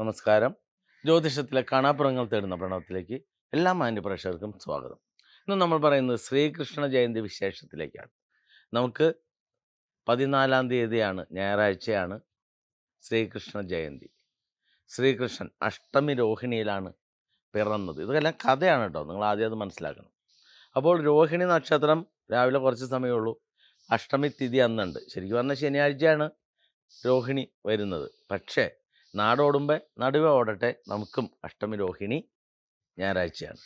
നമസ്കാരം. ജ്യോതിഷത്തിലെ കാണാപ്പുറങ്ങൾ തേടുന്ന പ്രണവത്തിലേക്ക് എല്ലാ മാന്യ പ്രേക്ഷകർക്കും സ്വാഗതം. ഇന്ന് നമ്മൾ പറയുന്നത് ശ്രീകൃഷ്ണ ജയന്തി വിശേഷത്തിലേക്കാണ്. നമുക്ക് പതിനാലാം തീയതിയാണ് ഞായറാഴ്ചയാണ് ശ്രീകൃഷ്ണ ജയന്തി. ശ്രീകൃഷ്ണൻ അഷ്ടമി രോഹിണിയിലാണ് പിറന്നത്. ഇതെല്ലാം കഥയാണ് കേട്ടോ നിങ്ങൾ ആദ്യം അത് മനസ്സിലാക്കണം. അപ്പോൾ രോഹിണി നക്ഷത്രം രാവിലെ കുറച്ച് സമയമേ ഉള്ളൂ അഷ്ടമി തിഥി അന്നുണ്ട്. ശരിക്കും പറഞ്ഞാൽ ശനിയാഴ്ചയാണ് രോഹിണി വരുന്നത്. പക്ഷേ നാടോടുമ്പോൾ നടുവെ ഓടട്ടെ. നമുക്കും അഷ്ടമി രോഹിണി ഞായറാഴ്ചയാണ്.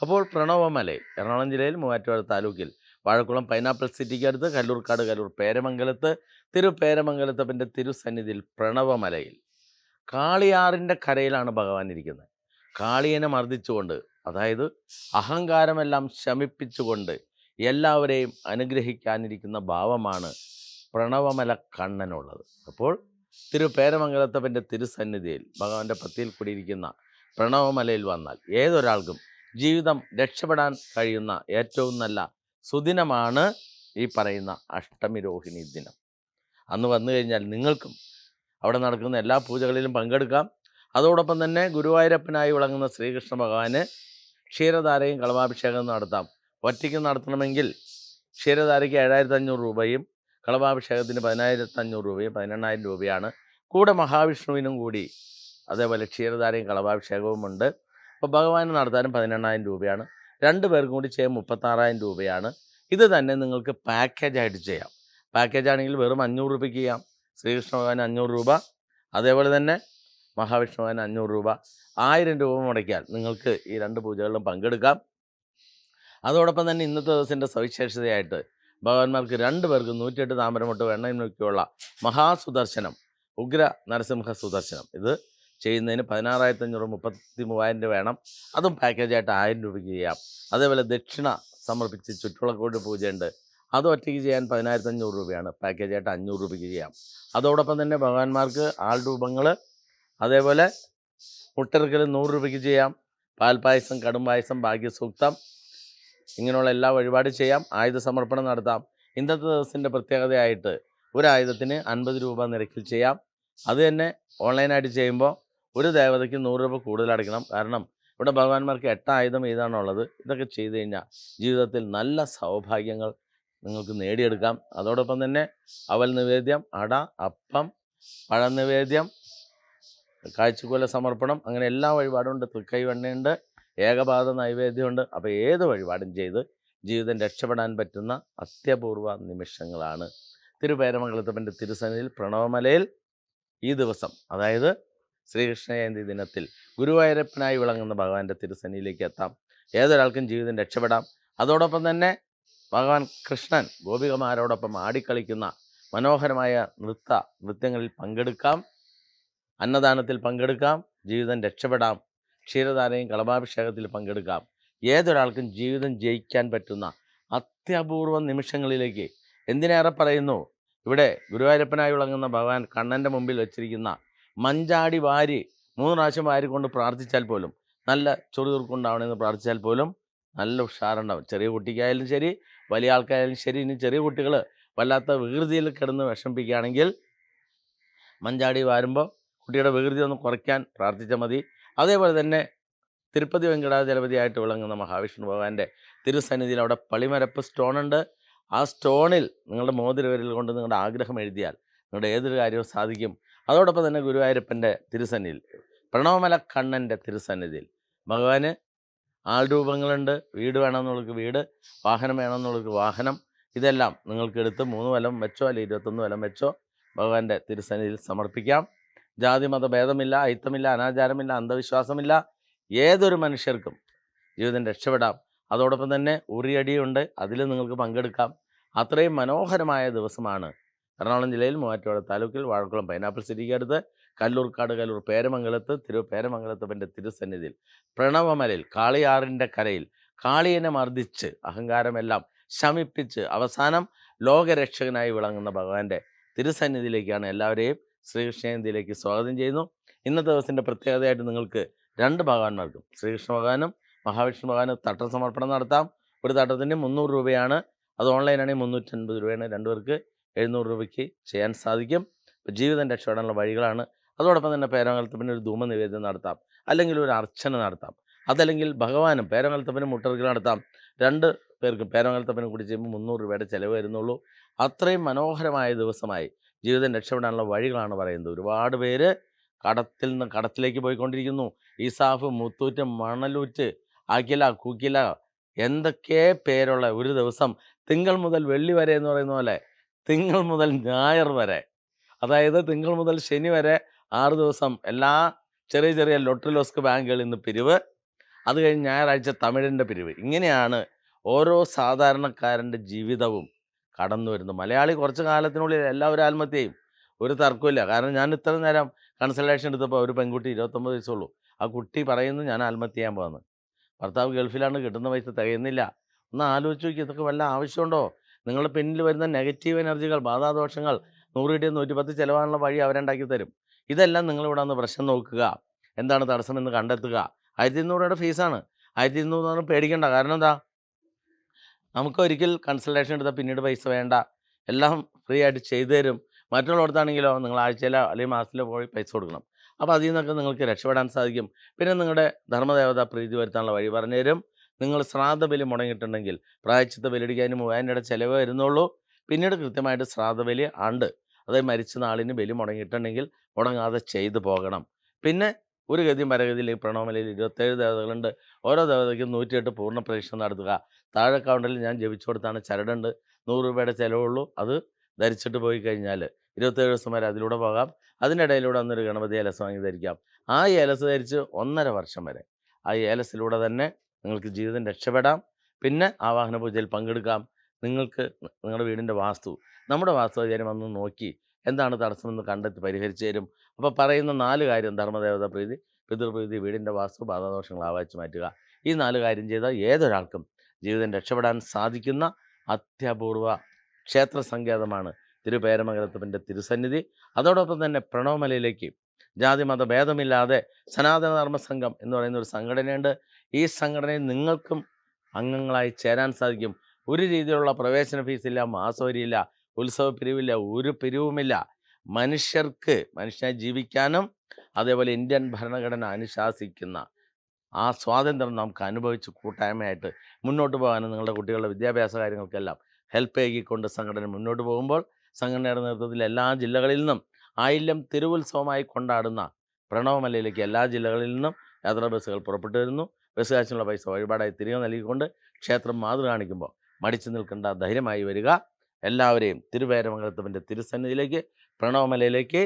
അപ്പോൾ പ്രണവമലൈ എറണാകുളം ജില്ലയിൽ മൂവാറ്റുപുഴ താലൂക്കിൽ വാഴക്കുളം പൈനാപ്പിൾ സിറ്റിക്ക് അടുത്ത് കല്ലൂർക്കാട് കല്ലൂർ പേരമംഗലത്ത് തിരു പേരമംഗലത്തപ്പന്റെ തിരുസന്നിധിയിൽ പ്രണവമലയിൽ. കാളിയാറിന്റെ കരയിലാണ് ഭഗവാൻ ഇരിക്കുന്നത്. കാളിയനെ മർദ്ദിച്ചുകൊണ്ട് അതായത് അഹങ്കാരമെല്ലാം ശമിപ്പിച്ചുകൊണ്ട് എല്ലാവരെയും അനുഗ്രഹിക്കാനിരിക്കുന്ന ഭാവമാണ് പ്രണവമല കണ്ണനുള്ളത്. അപ്പോൾ തിരു പേരമംഗലത്തപ്പന്റെ തിരുസന്നിധിയിൽ ഭഗവാന്റെ പത്തിയിൽ കൂടിയിരിക്കുന്ന പ്രണവമലയിൽ വന്നാൽ ഏതൊരാൾക്കും ജീവിതം രക്ഷപ്പെടാൻ കഴിയുന്ന ഏറ്റവും നല്ല സുദിനമാണ് ഈ പറയുന്ന അഷ്ടമി രോഹിണി ദിനം. അന്ന് വന്നു കഴിഞ്ഞാൽ നിങ്ങൾക്കും അവിടെ നടക്കുന്ന എല്ലാ പൂജകളിലും പങ്കെടുക്കാം. അതോടൊപ്പം തന്നെ ഗുരുവായൂരപ്പനായി വിളങ്ങുന്ന ശ്രീകൃഷ്ണ ഭഗവാന് ക്ഷീരധാരയും കളഭാഭിഷേകം നടത്താം. ഒറ്റയ്ക്ക് നടത്തണമെങ്കിൽ ക്ഷീരധാരയ്ക്ക് ഏഴായിരത്തി അഞ്ഞൂറ് രൂപയും കളഭാഭിഷേകത്തിന് പതിനായിരത്തി അഞ്ഞൂറ് രൂപയും പതിനെണ്ണായിരം രൂപയാണ്. കൂടെ മഹാവിഷ്ണുവിനും കൂടി അതേപോലെ ക്ഷീരധാരയും കളഭാഭിഷേകവും ഉണ്ട്. അപ്പോൾ ഭഗവാന് നടത്താനും പതിനെണ്ണായിരം രൂപയാണ്. രണ്ട് പേർക്കും കൂടി ചെയ്യാൻ മുപ്പത്താറായിരം രൂപയാണ്. ഇത് തന്നെ നിങ്ങൾക്ക് പാക്കേജായിട്ട് ചെയ്യാം. പാക്കേജ് ആണെങ്കിൽ വെറും അഞ്ഞൂറ് രൂപയ്ക്ക് ചെയ്യാം. ശ്രീകൃഷ്ണ ഭഗവാൻ അഞ്ഞൂറ് രൂപ. അതേപോലെ തന്നെ മഹാവിഷ്ണു ഭഗവാൻ അഞ്ഞൂറ് രൂപ. ആയിരം രൂപ മുടക്കിയാൽ നിങ്ങൾക്ക് ഈ രണ്ട് പൂജകളിലും പങ്കെടുക്കാം. അതോടൊപ്പം തന്നെ ഇന്നത്തെ ദിവസത്തിന്റെ സവിശേഷതയായിട്ട് ഭഗവാന്മാർക്ക് രണ്ടു പേർക്ക് നൂറ്റിയെട്ട് താമരമൊട്ട് വെണ്ണയും നോക്കിയുള്ള മഹാസുദർശനം ഉഗ്ര നരസിംഹ സുദർശനം. ഇത് ചെയ്യുന്നതിന് പതിനാറായിരത്തി അഞ്ഞൂറ് മുപ്പത്തി മൂവായിരം രൂപ വേണം. അതും പാക്കേജായിട്ട് ആയിരം രൂപയ്ക്ക് ചെയ്യാം. അതേപോലെ ദക്ഷിണ സമർപ്പിച്ച് ചുറ്റുളക്കോട് പൂജയുണ്ട്. അത് ഒറ്റയ്ക്ക് ചെയ്യാൻ പതിനായിരത്തി അഞ്ഞൂറ് രൂപയാണ് പാക്കേജായിട്ട് അഞ്ഞൂറ് രൂപയ്ക്ക് ചെയ്യാം. അതോടൊപ്പം തന്നെ ഭഗവാന്മാർക്ക് ആൾ രൂപങ്ങൾ അതേപോലെ മുട്ടെറുക്കൽ നൂറ് രൂപയ്ക്ക് ചെയ്യാം. പാൽപ്പായസം കടും പായസം ഭാഗ്യസൂക്തം ഇങ്ങനെയുള്ള എല്ലാ വഴിപാടും ചെയ്യാം. ആയുധ സമർപ്പണം നടത്താം. ഇന്നത്തെ ദിവസത്തിന്റെ പ്രത്യേകതയായിട്ട് ഒരു ആയുധത്തിന് അൻപത് രൂപ നിരക്കിൽ ചെയ്യാം. അത് തന്നെ ഓൺലൈനായിട്ട് ചെയ്യുമ്പോൾ ഒരു ദേവതയ്ക്ക് നൂറ് രൂപ കൂടുതൽ അടയ്ക്കണം. കാരണം ഇവിടെ ഭഗവാന്മാർക്ക് എട്ട് ആയുധം ഇതാണുള്ളത് ഇതൊക്കെ ചെയ്തു കഴിഞ്ഞാൽ ജീവിതത്തിൽ നല്ല സൗഭാഗ്യങ്ങൾ നിങ്ങൾക്ക് നേടിയെടുക്കാം. അതോടൊപ്പം തന്നെ അവൽ നിവേദ്യം അട അപ്പം പഴനിവേദ്യം കാഴ്ചക്കുല സമർപ്പണം അങ്ങനെ എല്ലാ വഴിപാടും ഉണ്ട്. തൃക്കൈ വെണ്ണയുണ്ട്. ഏകപാത നൈവേദ്യമുണ്ട്. അപ്പോൾ ഏത് വഴിപാടും ചെയ്ത് ജീവിതം രക്ഷപ്പെടാൻ പറ്റുന്ന അത്യപൂർവ നിമിഷങ്ങളാണ്. തിരുപേരമംഗലത്തപ്പന്റെ തിരുസന്നിധിയിൽ പ്രണവമലയിൽ ഈ ദിവസം അതായത് ശ്രീകൃഷ്ണ ജയന്തി ദിനത്തിൽ ഗുരുവായൂരപ്പനായി വിളങ്ങുന്ന ഭഗവാന്റെ തിരുസന്നിധിയിലേക്ക് എത്താം. ഏതൊരാൾക്കും ജീവിതം രക്ഷപ്പെടാം. അതോടൊപ്പം തന്നെ ഭഗവാൻ കൃഷ്ണൻ ഗോപികമാരോടൊപ്പം ആടിക്കളിക്കുന്ന മനോഹരമായ നൃത്ത നൃത്യങ്ങളിൽ പങ്കെടുക്കാം. അന്നദാനത്തിൽ പങ്കെടുക്കാം. ജീവിതം രക്ഷപ്പെടാം. ക്ഷീരധാരയും കളഭാഭിഷേകത്തിൽ പങ്കെടുക്കാം. ഏതൊരാൾക്കും ജീവിതം ജയിക്കാൻ പറ്റുന്ന അത്യപൂർവ നിമിഷങ്ങളിലേക്ക് എന്തിനേറെ പറയുന്നു? ഇവിടെ ഗുരുവായൂരപ്പനായി വിളങ്ങുന്ന ഭഗവാൻ കണ്ണന്റെ മുമ്പിൽ വെച്ചിരിക്കുന്ന മഞ്ചാടി വാരി മൂന്ന് പ്രാവശ്യം വാരി കൊണ്ട് പ്രാർത്ഥിച്ചാൽ പോലും നല്ല ചൊറിയുറുക്കുണ്ടാവണമെന്ന് പ്രാർത്ഥിച്ചാൽ പോലും നല്ല ഉഷാറുണ്ടാവും. ചെറിയ കുട്ടിക്കായാലും ശരി വലിയ ആൾക്കായാലും ശരി ഇനി ചെറിയ കുട്ടികൾ വല്ലാത്ത വികൃതിയിൽ കിടന്ന് വിഷമിപ്പിക്കുകയാണെങ്കിൽ മഞ്ചാടി വാരുമ്പോൾ കുട്ടിയുടെ വികൃതി ഒന്ന് കുറയ്ക്കാൻ പ്രാർത്ഥിച്ചാൽ മതി. അതേപോലെ തന്നെ തിരുപ്പതി വെങ്കടാചലപതിയായിട്ട് വിളങ്ങുന്ന മഹാവിഷ്ണു ഭഗവാന്റെ തിരുസന്നിധിയിൽ അവിടെ പളിമരപ്പ് സ്റ്റോണുണ്ട്. ആ സ്റ്റോണിൽ നിങ്ങളുടെ മോതിരവരിൽ കൊണ്ട് നിങ്ങളുടെ ആഗ്രഹം എഴുതിയാൽ നിങ്ങളുടെ ഏതൊരു കാര്യവും സാധിക്കും. അതോടൊപ്പം തന്നെ ഗുരുവായൂരപ്പന്റെ തിരുസന്നിധിയിൽ പ്രണവമല കണ്ണന്റെ തിരുസന്നിധിയിൽ ഭഗവാന് ആൾരൂപങ്ങളുണ്ട് വീട് വേണമെന്നുള്ളവർക്ക് വീട് വാഹനം വേണമെന്നുള്ളവർക്ക് വാഹനം. ഇതെല്ലാം നിങ്ങൾക്കെടുത്ത് മൂന്ന് വലം വെച്ചോ അല്ലെങ്കിൽ ഇരുപത്തൊന്ന് വലം വെച്ചോ ഭഗവാന്റെ തിരുസന്നിധിയിൽ സമർപ്പിക്കാം. ജാതി മത ഭേദമില്ല അയിത്തമില്ല അനാചാരമില്ല അന്ധവിശ്വാസമില്ല ഏതൊരു മനുഷ്യർക്കും ജീവിതം രക്ഷപ്പെടാം. അതോടൊപ്പം തന്നെ ഉറിയടിയുണ്ട് അതിൽ നിങ്ങൾക്ക് പങ്കെടുക്കാം. അത്രയും മനോഹരമായ ദിവസമാണ് എറണാകുളം ജില്ലയിൽ മൂവാറ്റുപുഴ താലൂക്കിൽ വാഴക്കുളം പൈനാപ്പിൾ സിറ്റിക്ക് അടുത്ത് കല്ലൂർക്കാട് കല്ലൂർ പേരമംഗലത്ത് തിരു പേരമംഗലത്തപ്പന്റെ തിരുസന്നിധിയിൽ പ്രണവമലയിൽ കാളിയാറിന്റെ കരയിൽ കാളിയനെ മർദ്ദിച്ച് അഹങ്കാരമെല്ലാം ശമിപ്പിച്ച് അവസാനം ലോകരക്ഷകനായി വിളങ്ങുന്ന ഭഗവാന്റെ തിരുസന്നിധിയിലേക്കാണ് എല്ലാവരെയും ശ്രീകൃഷ്ണ ജയന്തിയിലേക്ക് സ്വാഗതം ചെയ്യുന്നു. ഇന്നത്തെ ദിവസത്തിന്റെ പ്രത്യേകതയായിട്ട് നിങ്ങൾക്ക് രണ്ട് ഭഗവാന്മാർക്കും ശ്രീകൃഷ്ണ ഭഗവാനും മഹാവിഷ്ണു ഭഗവാനും തട്ട സമർപ്പണം നടത്താം. ഒരു തട്ടത്തിന് മുന്നൂറ് രൂപയാണ്. അത് ഓൺലൈനാണെങ്കിൽ മുന്നൂറ്റൻപത് രൂപയാണ്. രണ്ടുപേർക്ക് എഴുന്നൂറ് രൂപയ്ക്ക് ചെയ്യാൻ സാധിക്കും. അപ്പോൾ ജീവിതം രക്ഷപ്പെടാനുള്ള വഴികളാണ്. അതോടൊപ്പം തന്നെ പേരമംഗലത്തപ്പന് ഒരു ധൂമ നിവേദനം നടത്താം. അല്ലെങ്കിൽ ഒരു അർച്ചന നടത്താം. അതല്ലെങ്കിൽ ഭഗവാനും പേരമംഗലത്തപ്പന് മുട്ടറുകൾ നടത്താം. രണ്ട് പേർക്കും പേരമംഗലത്തപ്പന് കൂടി ചെയ്യുമ്പോൾ മുന്നൂറ് രൂപയുടെ ചിലവ് വരുന്നുള്ളൂ. അത്രയും മനോഹരമായ ദിവസമായി ജീവിതം രക്ഷപ്പെടാനുള്ള വഴികളാണ് പറയുന്നത്. ഒരുപാട് പേര് കടത്തിൽ നിന്ന് കടത്തിലേക്ക് പോയിക്കൊണ്ടിരിക്കുന്നു. ഈസാഫ് മുത്തൂറ്റ് മണലൂറ്റ് അഖില കുക്കില എന്തൊക്കെ പേരുള്ള ഒരു ദിവസം തിങ്കൾ മുതൽ വെള്ളി വരെ എന്ന് പറയുന്ന പോലെ തിങ്കൾ മുതൽ ഞായർ വരെ. അതായത് തിങ്കൾ മുതൽ ശനി വരെ ആറ് ദിവസം എല്ലാ ചെറിയ ചെറിയ ലോട്ടറി ലോസ്ക് ബാങ്കുകളിൽ നിന്ന് പിരിവ് അത് കഴിഞ്ഞ് ഞായറാഴ്ച തമിഴിന്റെ പിരിവ്. ഇങ്ങനെയാണ് ഓരോ സാധാരണക്കാരന്റെ ജീവിതവും. കടന്നു വരുന്നത് മലയാളി കുറച്ച് കാലത്തിനുള്ളിൽ എല്ലാവരും ആത്മഹത്യ ഒരു തർക്കമില്ല കാരണം ഞാൻ ഇത്ര നേരം കൺസൾട്ടേഷൻ എടുത്തപ്പോൾ ഒരു പെൺകുട്ടി ഇരുപത്തൊമ്പത് വയസ്സുള്ളൂ. ആ കുട്ടി പറയുന്നു ഞാൻ ആത്മഹത്യ ചെയ്യാൻ പോകുന്നത് ഭർത്താവ് ഗൾഫിലാണ് കിട്ടുന്ന പൈസ തികയുന്നില്ല. ഒന്ന് ആലോചിച്ച് നോക്കി ഇതൊക്കെ വല്ല ആവശ്യമുണ്ടോ? നിങ്ങളുടെ പിന്നിൽ വരുന്ന നെഗറ്റീവ് എനർജികൾ ബാധാദോഷങ്ങൾ നൂറ് കിട്ടിയ നൂറ്റിപ്പത്ത് ചിലവാനുള്ള വഴി അവരുണ്ടാക്കി തരും. ഇതെല്ലാം നിങ്ങളിവിടെ ഒന്ന് പ്രശ്നം നോക്കുക. എന്താണ് തടസ്സമെന്ന് കണ്ടെത്തുക. ആയിരത്തി ഇരുന്നൂറ് രൂപയുടെ ഫീസാണ് ആയിരത്തി ഇരുന്നൂറ് പേടിക്കണ്ട. കാരണം എന്താ? നമുക്ക് ഒരിക്കൽ കൺസൾട്ടേഷൻ എടുത്താൽ പിന്നീട് പൈസ വേണ്ട. എല്ലാം ഫ്രീ ആയിട്ട് ചെയ്തു തരും. മറ്റുള്ളവർക്കാണെങ്കിലോ നിങ്ങൾ ആഴ്ചയിലോ അല്ലെങ്കിൽ മാസത്തിലോ പോയി പൈസ കൊടുക്കണം. അപ്പോൾ അതിൽ നിന്നൊക്കെ നിങ്ങൾക്ക് രക്ഷപ്പെടാൻ സാധിക്കും. പിന്നെ നിങ്ങളുടെ ധർമ്മദേവത പ്രീതി വരുത്താനുള്ള വഴി പറഞ്ഞു തരും. നിങ്ങൾ ശ്രാദ്ധ ബലി മുടങ്ങിയിട്ടുണ്ടെങ്കിൽ പ്രായച്ചിത്ത ബലിടിക്കാനും മൂവായിരം ചിലവ് വരുന്നുള്ളൂ. പിന്നീട് കൃത്യമായിട്ട് ശ്രാദ്ധ ബലി ഉണ്ട് അതായത് മരിച്ച നാളിന് ബലി മുടങ്ങിയിട്ടുണ്ടെങ്കിൽ മുടങ്ങാതെ ചെയ്തു പോകണം. പിന്നെ ഒരു ഗതി മരഗതിയിൽ ഈ പ്രണവമലയിൽ ഇരുപത്തേഴ് ദേവതകളുണ്ട്. ഓരോ ദേവതയ്ക്കും നൂറ്റിയെട്ട് പൂർണ പ്രദക്ഷിണം നടത്തുക. താഴെ കൗണ്ടറിൽ ഞാൻ ജപിച്ചു കൊടുത്താണ്. ചരടുണ്ട്. നൂറ് രൂപയുടെ ചിലവുള്ളൂ. അത് ധരിച്ചിട്ട് പോയി കഴിഞ്ഞാൽ ഇരുപത്തേഴ് ദിവസം വരെ അതിലൂടെ പോകാം. അതിനിടയിലൂടെ അന്നൊരു ഗണപതി ഏലസ് വാങ്ങി ധരിക്കാം. ആ ഏലസ് ധരിച്ച് ഒന്നര വർഷം വരെ ആ ഏലസിലൂടെ തന്നെ നിങ്ങൾക്ക് ജീവിതം രക്ഷപ്പെടാം. പിന്നെ ആവാഹന പൂജയിൽ പങ്കെടുക്കാം. നിങ്ങൾക്ക് നിങ്ങളുടെ വീടിന്റെ വാസ്തു നമ്മുടെ വാസ്തുവിചാരം വന്ന് നോക്കി എന്താണ് തടസ്സമെന്ന് കണ്ടെത്തി പരിഹരിച്ചു തരും. അപ്പോൾ പറയുന്ന നാല് കാര്യം ധർമ്മദേവത പ്രീതി പിതൃപ്രീതി വീടിന്റെ വാസ്തു ബാധാദോഷങ്ങൾ ആവാച്ച് മാറ്റുക. ഈ നാല് കാര്യം ചെയ്താൽ ഏതൊരാൾക്കും ജീവിതം രക്ഷപ്പെടാൻ സാധിക്കുന്ന അത്യപൂർവ ക്ഷേത്ര സങ്കേതമാണ് തിരുപേരമംഗലത്തപ്പന്റെ തിരുസന്നിധി. അതോടൊപ്പം തന്നെ പ്രണവമലയിലേക്ക് ജാതി മത ഭേദമില്ലാതെ സനാതന ധർമ്മ സംഘം എന്ന് പറയുന്ന ഒരു സംഘടനയുണ്ട്. ഈ സംഘടനയിൽ നിങ്ങൾക്കും അംഗങ്ങളായി ചേരാൻ സാധിക്കും. ഒരു രീതിയിലുള്ള പ്രവേശന ഫീസില്ല മാസവരിയില്ല ഉത്സവ പിരിവില്ല ഒരു പിരിവുമില്ല. മനുഷ്യർക്ക് മനുഷ്യനെ ജീവിക്കാനും അതേപോലെ ഇന്ത്യൻ ഭരണഘടന അനുശാസിക്കുന്ന ആ സ്വാതന്ത്ര്യം നമുക്ക് അനുഭവിച്ച് കൂട്ടായ്മയായിട്ട് മുന്നോട്ട് പോകാനും നിങ്ങളുടെ കുട്ടികളുടെ വിദ്യാഭ്യാസ കാര്യങ്ങൾക്കെല്ലാം ഹെൽപ്പ് ചെയ്യിക്കൊണ്ട് സംഘടന മുന്നോട്ട് പോകുമ്പോൾ സംഘടനയുടെ നേതൃത്വത്തിൽ എല്ലാ ജില്ലകളിൽ നിന്നും ആയില്യം തിരുവുത്സവമായി കൊണ്ടാടുന്ന പ്രണവമലയിലേക്ക് എല്ലാ ജില്ലകളിൽ നിന്നും യാത്രാ ബസ്സുകൾ പുറപ്പെട്ടു വരുന്നു. ബസ് കാശിനുള്ള പൈസ വഴിപാടായി തിരികെ നൽകിക്കൊണ്ട് ക്ഷേത്രം മാതൃ കാണിക്കുമ്പോൾ മടിച്ചു നിൽക്കേണ്ട ധൈര്യമായി വരിക. എല്ലാവരെയും തിരുവേരമംഗലത്തവന്റെ തിരുസന്നിധിയിലേക്ക് പ്രണവമലയിലേക്ക്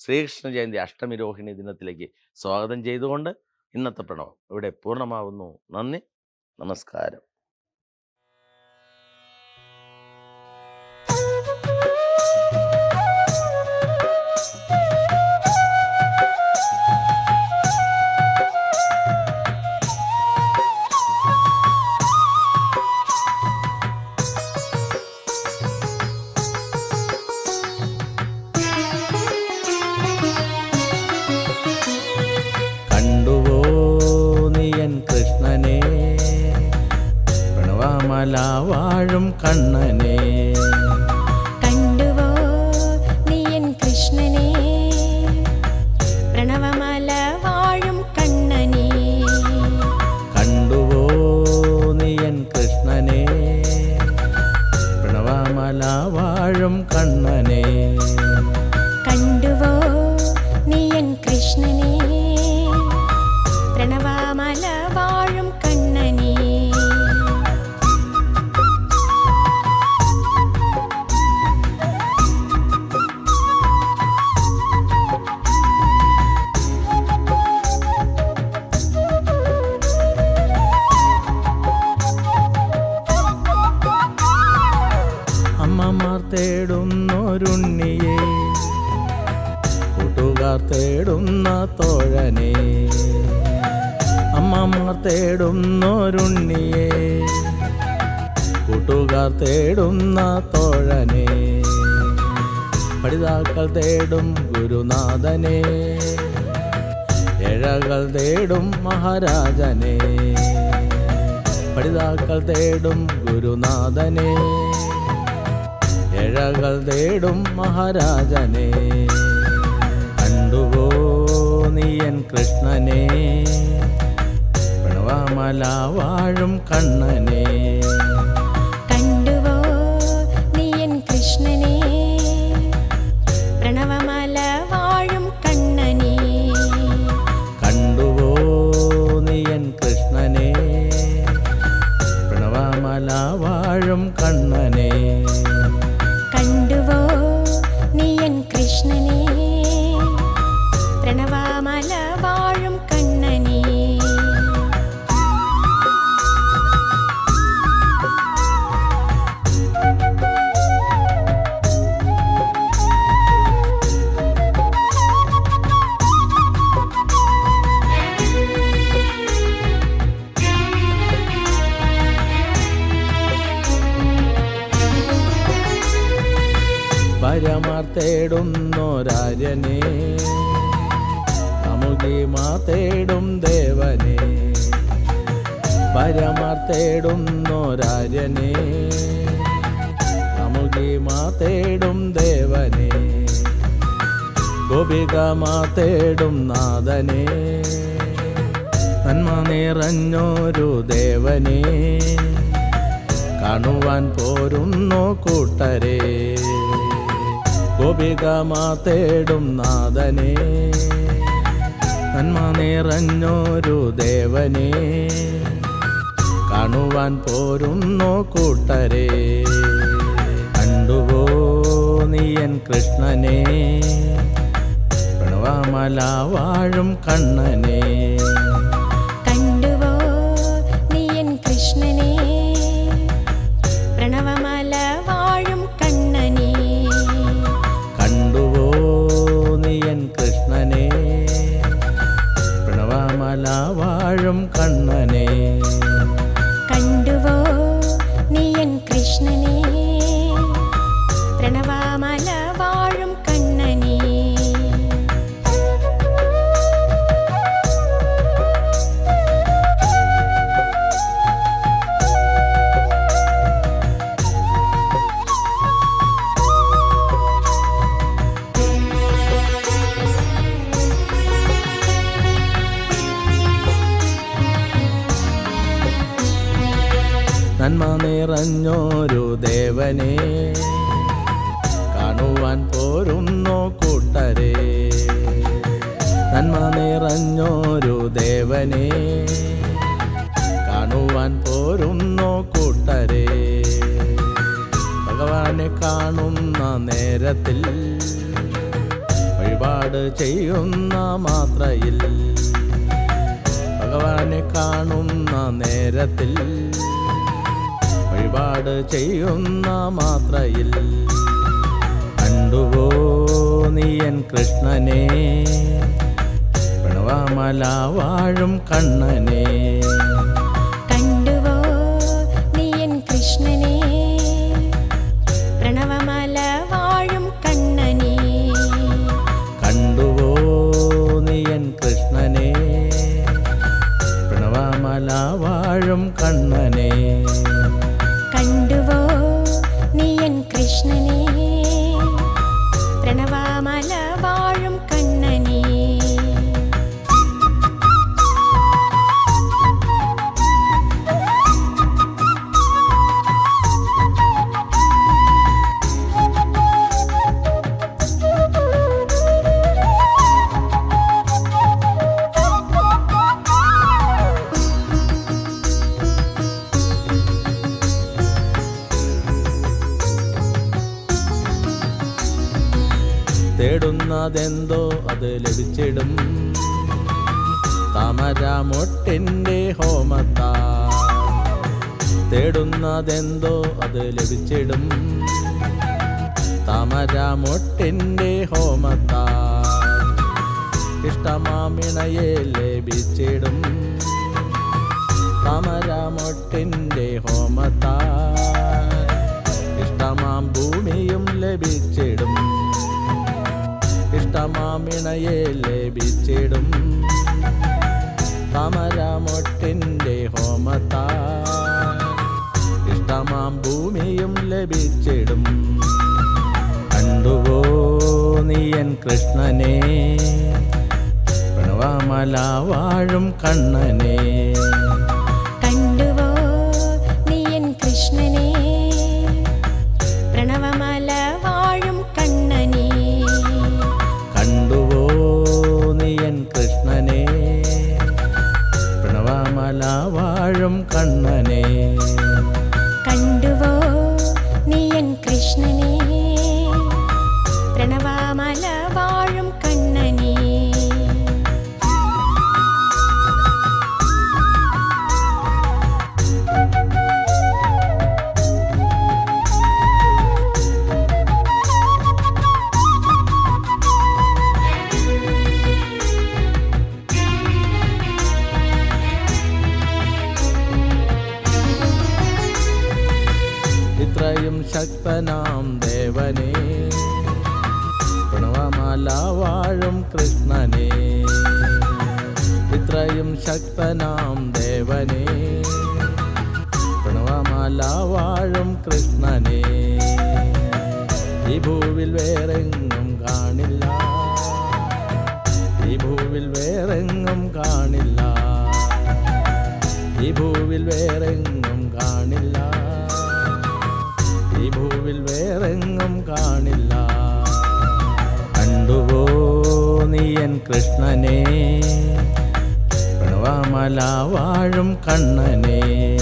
ശ്രീകൃഷ്ണ ജയന്തി അഷ്ടമി രോഹിണി ദിനത്തിലേക്ക് സ്വാഗതം ചെയ്തുകൊണ്ട് ഇന്നത്തെ പ്രണവം ഇവിടെ പൂർണമാവുന്നു. നന്ദി നമസ്കാരം. തേടുന്നൊരുണ്ണിയെ കൂട്ടുകാർ തേടുന്ന തോഴനെ. പഠിതാക്കൾ തേടും ഗുരുനാഥനെ. ഏഴകൾ തേടും മഹാരാജനെ. പഠിതാക്കൾ തേടും ഗുരുനാഥനെ. ഏഴകൾ തേടും മഹാരാജനെ. കണ്ടുപോ നീയൻ കൃഷ്ണനെ? പ്രണവമല വാഴും കണ്ണനെ. കണ്ടുവോ നീ എൻ കൃഷ്ണനെ? പ്രണവമല വാഴും കണ്ണനെ. കണ്ടുവോ നീ എൻ കൃഷ്ണനെ? പ്രണവമല വാഴും കണ്ണനെ. പരമാർത്തേടുന്നോരാര്യനെ അമുഖിമാ തേടും ദേവനെ. പരമാർ തേടുന്നൊരാര്യനെ. അമുഖിമാ തേടും ദേവനെ. ഗോപികമാ തേടും നാഥനെ. നന്മ നിറഞ്ഞൊരു ദേവനെ. കാണുവാൻ പോരുന്നു കൂട്ടരെ. ഗോപികമാ തേടും നാഥനെ. നന്മ നിറഞ്ഞൊരു ദേവനെ. കാണുവാൻ പോരുന്നു കൂട്ടരെ. കണ്ടുവോ നീയൻ കൃഷ്ണനെ. പ്രണവമല വാഴും കണ്ണനെ. നന്മ നിറഞ്ഞോരു ദേവനെ കാണുവാൻ പോരുന്നു കൂട്ടരെ. നന്മ നിറഞ്ഞോരു ദേവനെ കാണുവാൻ പോരുന്നു കൂട്ടരെ. ഭഗവാനെ കാണുന്ന നേരത്തിൽ വഴിപാട് ചെയ്യുന്ന മാത്രയിൽ. ഭഗവാനെ കാണുന്ന നേരത്തിൽ വഴിപാട് ചെയ്യുന്ന മാത്രയിൽ കണ്ടുവോ നീയൻ കൃഷ്ണനെ? പ്രണവമല വാഴും കണ്ണനെ. തേടുന്നതെന്തോ അത് ലഭിച്ചിടും താമരാമൊട്ടിന്റെ ഹോമത്താ. തേടുന്നതെന്തോ അത് ലഭിച്ചിടും താമരാമൊട്ടിന്റെ ഹോമത്താ. ഇഷ്ടമാമിണയെ ലഭിച്ചിടും. താമരാമൊട്ടിന്റെ ഹോമത്താ. ഇഷ്ടമാം ഭൂമിയും ലഭിച്ചിടും. ഇഷ്ടമാമിണയെ ലഭിച്ചിടും തമരമൊട്ടിന്റെ ഹോമത്താ. ഇഷ്ടമാം ഭൂമിയും ലഭിച്ചിടും. കണ്ടുവോ നീ എൻ കൃഷ്ണനെ? പ്രണവമല വാഴും കണ്ണനെ. ഭൂവിൽ വേറെങ്ങും കാണില്ല. ഈ ഭൂവിൽ വേറെങ്ങും കാണില്ല. ഈ ഭൂവിൽ വേറെങ്ങും കാണില്ല. കണ്ടുവോ നീയൻ കൃഷ്ണനെ? പ്രണവമല വാഴും കണ്ണനെ.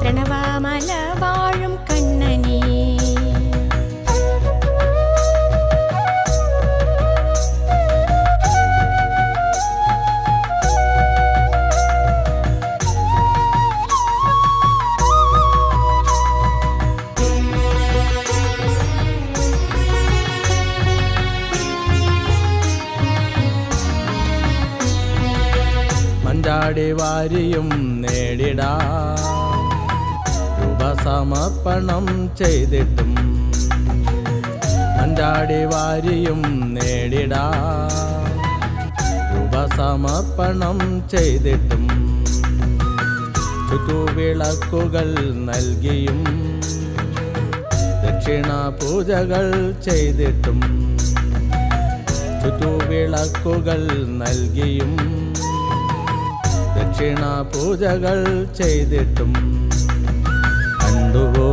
പ്രണവമല വാഴും കണ്ണനെ. മഞ്ചാടി വാരിയും നേടിടാ. രൂപസമർപ്പണം ചെയ്തിട്ടും മഞ്ചാടി വാരിയും നേടിടാ. രൂപസമർപ്പണം ചെയ്തിട്ടും ചുറ്റുവിളക്കുകൾ നൽകിയും ദക്ഷിണ പൂജകൾ ചെയ്തിട്ടും ചുറ്റുവിളക്കുകൾ നൽകിയും ദക്ഷിണ പൂജകൾ ചെയ്തിട്ടും കണ്ടുവോ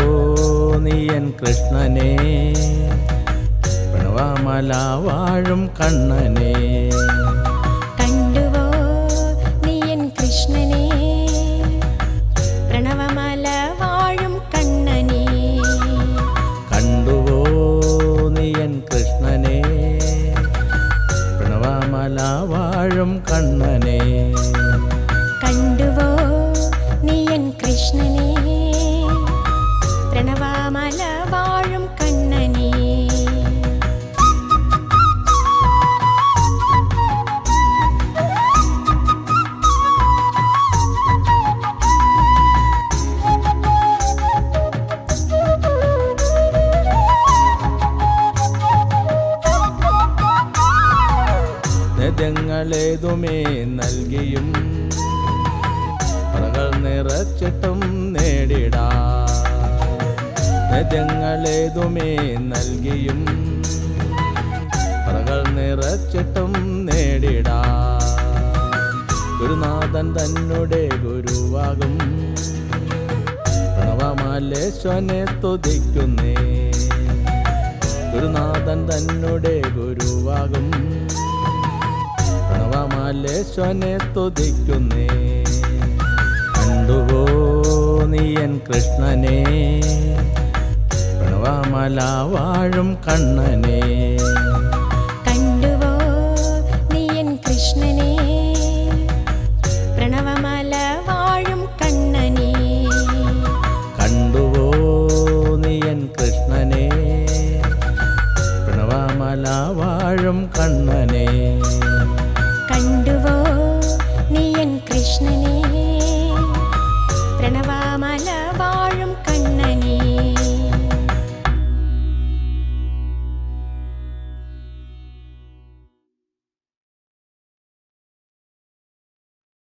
നീ എൻ കൃഷ്ണനെ? പ്രണവമല വാഴും കണ്ണനെ. ഗുരുനാഥൻ തന്നെ ഗുരുവാകും. പ്രണവമാലേശ്വനെ തുതിക്കുന്നേ ഗുരുനാഥൻ തന്നെ ഗുരുവാകും. പ്രണവമാലേശ്വനെ തുതിക്കുന്നേ കണ്ടുവോ നീയൻ കൃഷ്ണനെ? പ്രണവമല വാഴും കണ്ണനെ.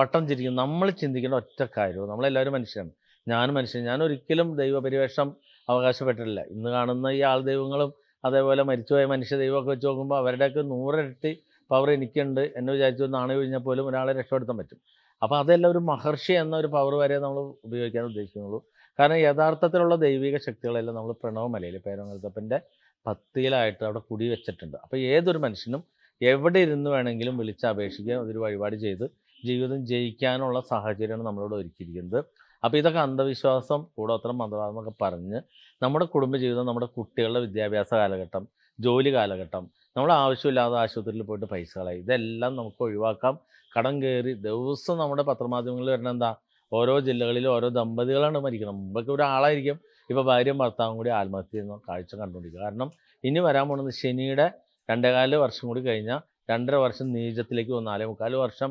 വട്ടം ചിരിക്കും. നമ്മൾ ചിന്തിക്കേണ്ട ഒറ്റ കാര്യവും നമ്മളെല്ലാവരും മനുഷ്യരാണ്. ഞാനും മനുഷ്യൻ. ഞാൻ ഒരിക്കലും ദൈവപരിവേഷം അവകാശപ്പെട്ടിട്ടില്ല. ഇന്ന് കാണുന്ന ഈ ആൾ ദൈവങ്ങളും അതേപോലെ മരിച്ചുപോയ മനുഷ്യ ദൈവമൊക്കെ വെച്ച് നോക്കുമ്പോൾ അവരുടെയൊക്കെ നൂറിരട്ടി പവർ എനിക്കുണ്ട് എന്നെ വിചാരിച്ചു നാണയം കഴിഞ്ഞാൽ പോലും ഒരാളെ രക്ഷപ്പെടുത്താൻ പറ്റും. അപ്പോൾ അതെല്ലാം ഒരു മഹർഷി എന്ന ഒരു പവർ വരെ നമ്മൾ ഉപയോഗിക്കാൻ ഉദ്ദേശിക്കുന്നുള്ളൂ. കാരണം യഥാർത്ഥത്തിലുള്ള ദൈവിക ശക്തികളെല്ലാം നമ്മൾ പ്രണവമലയിൽ പേരങ്ങൽത്തപ്പന്റെ പത്തിയിലായിട്ട് അവിടെ കുടി വെച്ചിട്ടുണ്ട്. അപ്പോൾ ഏതൊരു മനുഷ്യനും എവിടെ ഇരുന്ന് വേണമെങ്കിലും വിളിച്ച് അപേക്ഷിക്കുക അതൊരു വഴിപാട് ചെയ്ത് ജീവിതം ജയിക്കാനുള്ള സാഹചര്യമാണ് നമ്മളോട് ഒരുക്കിയിരിക്കുന്നത്. അപ്പോൾ ഇതൊക്കെ അന്ധവിശ്വാസം കൂടോത്രം മന്ത്രവാദം എന്നൊക്കെ പറഞ്ഞ് നമ്മുടെ കുടുംബജീവിതം നമ്മുടെ കുട്ടികളുടെ വിദ്യാഭ്യാസ കാലഘട്ടം ജോലി കാലഘട്ടം നമ്മൾ ആവശ്യമില്ലാതെ ആശുപത്രിയിൽ പോയിട്ട് പൈസ കളയും ഇതെല്ലാം നമുക്ക് ഒഴിവാക്കാം. കടം കയറി ദിവസം നമ്മുടെ പത്രമാധ്യമങ്ങളിൽ വരുന്ന എന്താ? ഓരോ ജില്ലകളിലും ഓരോ ദമ്പതികളാണ് മരിക്കുന്നത്. മുമ്പൊക്കെ ഒരാളായിരിക്കും. ഇപ്പോൾ ഭാര്യയും ഭർത്താവും കൂടി ആത്മഹത്യ ചെയ്യുന്ന കാഴ്ച കണ്ടുകൊണ്ടിരിക്കുക. കാരണം ഇനി വരാൻ പോകുന്നത് ശനിയുടെ രണ്ടേകാൽ വർഷം കൂടി കഴിഞ്ഞാൽ രണ്ടര വർഷം നീചത്തിലേക്ക് വന്നാലേ നാലേ മുക്കാൽ വർഷം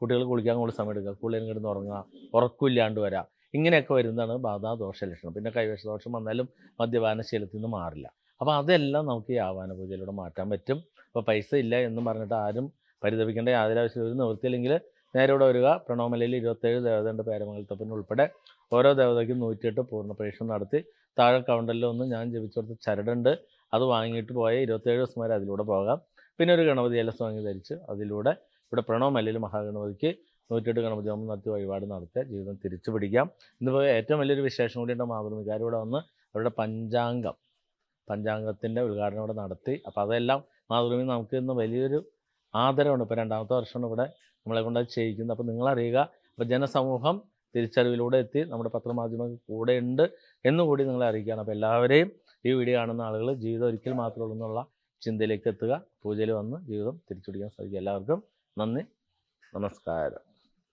കുട്ടികൾ കുളിക്കാൻ കൂടുതൽ സമയം എടുക്കുക കൂടുതൽ കിടന്ന് ഉറങ്ങുക. ഉറക്കമില്ലാണ്ട് വരാം. ഇങ്ങനെയൊക്കെ വരുന്നതാണ് ബാധാ ദോഷ ലക്ഷണം. പിന്നെ കൈവശ ദോഷം വന്നാലും മദ്യപാന ശീലത്തിൽ നിന്ന് മാറില്ല. അപ്പോൾ അതെല്ലാം നമുക്ക് ഈ ആവാന പൂജയിലൂടെ മാറ്റാൻ പറ്റും. അപ്പോൾ പൈസ ഇല്ല എന്ന് പറഞ്ഞിട്ട് ആരും പരിതപിക്കേണ്ട യാതൊരു ആവശ്യമില്ല ഒരു നേരെ ഇവിടെ വരിക. പ്രണോമലയിൽ ഇരുപത്തേഴ് ദേവതയുണ്ട് പേരമംഗലത്തപ്പിന് ഉൾപ്പെടെ ഓരോ ദേവതയ്ക്കും നൂറ്റിയെട്ട് പൂർണ പരീക്ഷണം നടത്തി. താഴെ കൗണ്ടറിൽ ഒന്ന് ഞാൻ ജപിച്ചു ചരടുണ്ട്. അത് വാങ്ങിയിട്ട് പോയ ഇരുപത്തേഴ് ദിവസം വരെ അതിലൂടെ പോകാം. പിന്നെ ഒരു ഗണപതി എലസ് വാങ്ങി ധരിച്ച് അതിലൂടെ ഇവിടെ പ്രണവമലയിൽ മഹാഗണപതിക്ക് നൂറ്റെട്ട് ഗണപതി ഹോമം നടത്തി വഴിപാട് നടത്തുക ജീവിതം തിരിച്ചു പിടിക്കാം. ഇന്നിപ്പോൾ ഏറ്റവും വലിയൊരു വിശേഷം കൂടിയുണ്ട് മാതൃമികാർ ഇവിടെ വന്ന് അവരുടെ പഞ്ചാംഗം പഞ്ചാംഗത്തിന്റെ ഉദ്ഘാടനം ഇവിടെ നടത്തി. അപ്പോൾ അതെല്ലാം മാതൃഭൂമി നമുക്ക് ഇന്ന് വലിയൊരു ആദരവാണ്. ഇപ്പോൾ രണ്ടാമത്തെ വർഷമാണ് ഇവിടെ നമ്മളെ കൊണ്ട് അത് ചെയ്യിക്കുന്നത്. അപ്പോൾ നിങ്ങളറിയുക അപ്പോൾ ജനസമൂഹം തിരിച്ചറിവിലൂടെ എത്തി നമ്മുടെ പത്രമാധ്യമങ്ങൾ കൂടെ ഉണ്ട് എന്നുകൂടി നിങ്ങളെ അറിയിക്കുകയാണ്. അപ്പോൾ എല്ലാവരെയും ഈ വീഡിയോ കാണുന്ന ആളുകൾ ജീവിതം ഒരിക്കൽ മാത്രമേ ഉള്ളൂ എന്നുള്ള ചിന്തയിലേക്ക് എത്തുക. പൂജയിൽ വന്ന് ജീവിതം തിരിച്ചുപിടിക്കാൻ സാധിക്കും എല്ലാവർക്കും നന്ദി. നമസ്കാരം.